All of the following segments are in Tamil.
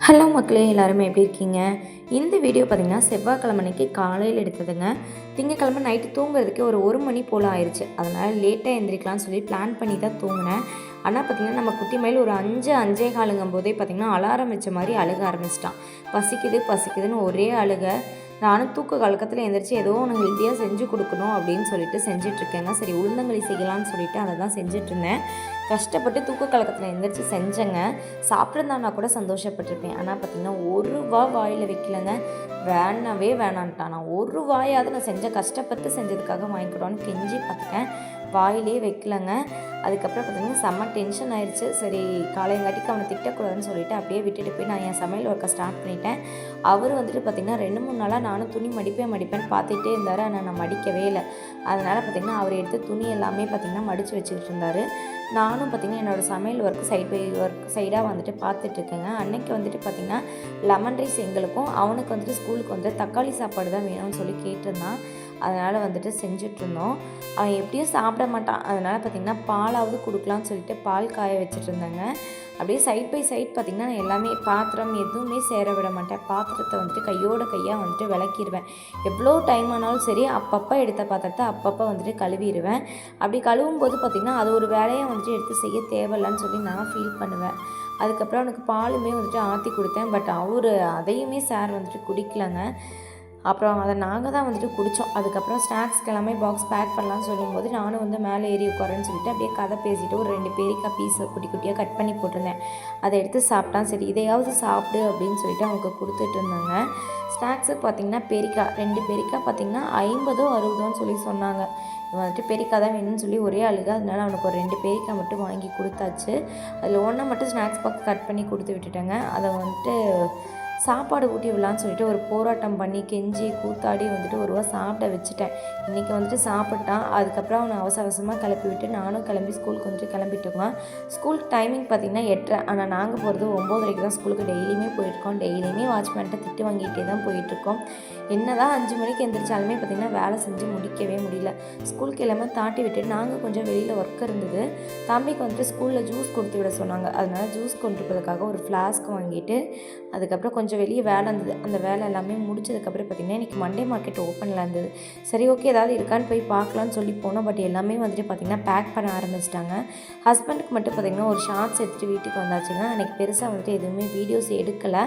ஹலோ மக்களே எல்லாருமே எப்படி இருக்கீங்க? இந்த வீடியோ பார்த்தீங்கன்னா செவ்வாய்க்கிழமை அன்னைக்கு காலையில் எடுத்ததுங்க. திங்கக்கிழமை நைட்டு தூங்குறதுக்கு ஒரு ஒரு மணி போல் ஆயிடுச்சு அதனால் லேட்டாக எந்திரிக்கலாம்னு சொல்லி பிளான் பண்ணி தான் தூங்கினேன். ஆனால் பார்த்திங்கன்னா நம்ம குட்டி மயில் ஒரு அஞ்சு அஞ்சே காலுங்கும் போதே பார்த்திங்கன்னா அலாரம் வச்ச மாதிரி அழுக ஆரம்பிச்சிட்டான். பசிக்குது பசிக்குதுன்னு ஒரே அழுக. நானும் தூக்க கலக்கத்தில் எந்திரிச்சு ஏதோ ஒன்று ஹெல்த்தியாக செஞ்சு கொடுக்கணும் அப்படின்னு சொல்லிட்டு செஞ்சிட்ருக்கேங்க. சரி உளுந்தங்களி செய்யலாம்னு சொல்லிட்டு அதை தான் செஞ்சுட்டு இருந்தேன் கஷ்டப்பட்டு தூக்க கலக்கத்தில் எந்திரிச்சு செஞ்சேங்க. சாப்பிட்ருந்தானா கூட சந்தோஷப்பட்டிருப்பேன். ஆனால் பார்த்திங்கன்னா ஒரு ரூபா வாயில் வைக்கலங்க. வேணாவே வேணான்ட்டான் நான் ஒரு வாயாவது நான் செஞ்ச கஷ்டப்பட்டு செஞ்சதுக்காக வாங்கிக்கிடுவான்னு கெஞ்சி பார்த்துட்டேன் வாயிலே வைக்கலங்க. அதுக்கப்புறம் பார்த்திங்கன்னா செம்ம டென்ஷன் ஆயிடுச்சு சரி காலையங்காட்டிக்கு அவனை திட்டக்கூடாதுன்னு சொல்லிட்டு அப்படியே விட்டுட்டு போய் நான் என் சமையல் ஒர்க்கை ஸ்டார்ட் பண்ணிட்டேன். அவர் வந்துட்டு பார்த்திங்கன்னா ரெண்டு மூணு நாளாக நானும் துணி மடிப்பேன் மடிப்பேன்னு பார்த்துட்டே இருந்தார். ஆனால் நான் மடிக்கவே இல்லை. அதனால் பார்த்திங்கன்னா அவர் எடுத்து துணி எல்லாமே பார்த்திங்கன்னா மடித்து வச்சுக்கிட்டு இருந்தார். நானும் பார்த்திங்கன்னா என்னோடய சமையல் ஒர்க் சைட் பை ஒர்க் சைடாக வந்துட்டு பார்த்துட்ருக்கேங்க அன்னைக்கு வந்துட்டு பார்த்திங்கன்னா லெமன் ரைஸ் எங்களுக்கும் அவனுக்கு வந்துட்டு ஸ்கூலுக்கு வந்து தக்காளி சாப்பாடு தான் வேணும்னு சொல்லி கேட்டிருந்தான். அதனால் வந்துட்டு செஞ்சிட்ருந்தோம் அவன் எப்படியும் சாப்பிட மாட்டான். அதனால் பார்த்திங்கன்னா பாலாவது கொடுக்கலான்னு சொல்லிட்டு பால் காய வச்சுட்டு இருந்தேங்க. அப்படியே சைட் பை சைட் பார்த்திங்கன்னா நான் எல்லாமே பாத்திரம் எதுவுமே சேர விட மாட்டேன். பாத்திரத்தை வந்துட்டு கையோட கையாக வந்துட்டு விளக்கிடுவேன் எவ்வளோ டைம் ஆனாலும் சரி அப்பப்போ எடுத்த பாத்திரத்தை அப்பப்போ வந்துட்டு கழுவிடுவேன் அப்படி கழுவும் போது பார்த்திங்கன்னா அது ஒரு வேலையை வந்துட்டு எடுத்து செய்ய தேவையில்லன்னு சொல்லி நான் ஃபீல் பண்ணுவேன். அதுக்கப்புறம் அவனுக்கு பாலுமே வந்துட்டு ஆற்றி கொடுத்தேன். பட் அவர் அதையுமே சார் வந்துட்டு குடிக்கலங்க. அப்புறம் அதை நாங்கள் தான் வந்துட்டு குடித்தோம் அதுக்கப்புறம் ஸ்நாக்ஸ்க்கு எல்லாமே பாக்ஸ் பேக் பண்ணலாம்னு சொல்லும்போது நானும் வந்து மேலே ஏறி உட்காரன்னு சொல்லிட்டு அப்படியே கதை பேசிட்டு ஒரு ரெண்டு பேரிக்காய் பீஸை குட்டி குட்டியாக கட் பண்ணி போட்டிருந்தேன். அதை எடுத்து சாப்பிட்டான். சரி இதையாவது சாப்பிடு அப்படின்னு சொல்லிட்டு அவங்க கொடுத்துட்டு இருந்தாங்க. ஸ்நாக்ஸுக்கு பார்த்திங்கன்னா பெரிக்காய் ரெண்டு பெரிக்காய் பார்த்திங்கன்னா ஐம்பதோ அறுபதோன்னு சொல்லி சொன்னாங்க. இவன் வந்துட்டு பெரிக்காய் தான் வேணும்னு சொல்லி ஒரே அழுக. அதனால அவனுக்கு ஒரு ரெண்டு பெரிக்காய் மட்டும் வாங்கி கொடுத்தாச்சு. அதில் ஒன்றை மட்டும் ஸ்நாக்ஸ் பாக்ஸ் கட் பண்ணி கொடுத்து விட்டுட்டேங்க. அதை வந்துட்டு சாப்பாடு ஊட்டி விடலான்னு சொல்லிட்டு ஒரு போராட்டம் பண்ணி கெஞ்சி கூத்தாடி வந்துட்டு ஒருவா சாப்பிட வச்சுட்டேன். இன்றைக்கி வந்துட்டு சாப்பிட்டான். அதுக்கப்புறம் அவனை அவசர அவசரமாக கிளப்பி விட்டு நானும் கிளம்பி ஸ்கூலுக்கு வந்துட்டு கிளம்பிட்டுருக்கோம் ஸ்கூல் டைமிங் பார்த்திங்கன்னா எட்டரை. ஆனால் நாங்கள் போகிறது ஒம்போதரைக்கு தான் ஸ்கூலுக்கு. டெய்லியுமே போயிருக்கோம். டெய்லியுமே வாட்ச்மேன்ட்ட திட்டு வாங்கிட்டே தான் போயிட்டுருக்கோம். என்ன தான் அஞ்சு மணிக்கு எந்திரிச்சாலுமே பார்த்திங்கன்னா வேலை செஞ்சு முடிக்கவே முடியல. ஸ்கூலுக்கு எல்லாமே தாட்டி விட்டு நாங்கள் கொஞ்சம் வெளியில் ஒர்க் இருந்தது. தம்பிக்கு வந்துட்டு ஸ்கூலில் ஜூஸ் கொடுத்து விட சொன்னாங்க. அதனால் ஜூஸ் கொண்டு போகிறதுக்காக ஒரு ஃப்ளாஸ்க் வாங்கிட்டு அதுக்கப்புறம் கொஞ்சம் கொஞ்சம் வெளியே வேலை இருந்தது. அந்த வேலை எல்லாமே முடிச்சதுக்கப்புறம் பார்த்திங்கன்னா இன்றைக்கி மண்டே மார்க்கெட் ஓப்பனில் இருந்தது. சரி ஓகே ஏதாவது இருக்கான்னு போய் பார்க்கலான்னு சொல்லி போனோம். பட் எல்லாமே வந்துட்டு பார்த்திங்கன்னா பேக் பண்ண ஆரம்பிச்சிட்டாங்க. ஹஸ்பண்டுக்கு மட்டும் பார்த்திங்கன்னா ஒரு ஷார்ட்ஸ் எடுத்துகிட்டு வீட்டுக்கு வந்தாச்சுங்க. அன்றைக்கி பெருசாக வந்துட்டு எதுவுமே வீடியோஸ் எடுக்கலை.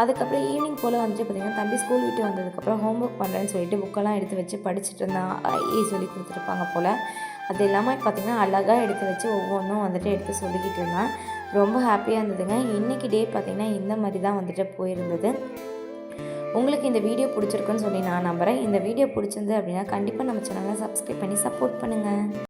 அதுக்கப்புறம் ஈவினிங் போல் வந்துட்டு பார்த்திங்கன்னா தம்பி ஸ்கூல் விட்டு வந்ததுக்கப்புறம் ஹோம் ஒர்க் பண்ணுறேன்னு சொல்லிட்டு புக்கெல்லாம் எடுத்து வச்சு படிச்சுட்டு இருந்தான். ஐஏ சொல்லி கொடுத்துருப்பாங்க போல். அது இல்லாமல் பார்த்திங்கன்னா அழகாக எடுத்து வச்சு ஒவ்வொன்றும் வந்துட்டு எடுத்து சொல்லிக்கிட்டு இருந்தேன். ரொம்ப ஹாப்பியாக இருந்ததுங்க. இன்றைக்கி டே பார்த்திங்கன்னா இந்த மாதிரி தான் வந்துட்டு போயிருந்தது. உங்களுக்கு இந்த வீடியோ பிடிச்சிருக்குன்னு சொல்லி நான் நம்புகிறேன் இந்த வீடியோ பிடிச்சிருந்து அப்படின்னா கண்டிப்பாக நம்ம சேனலை சப்ஸ்கிரைப் பண்ணி சப்போர்ட் பண்ணுங்கள்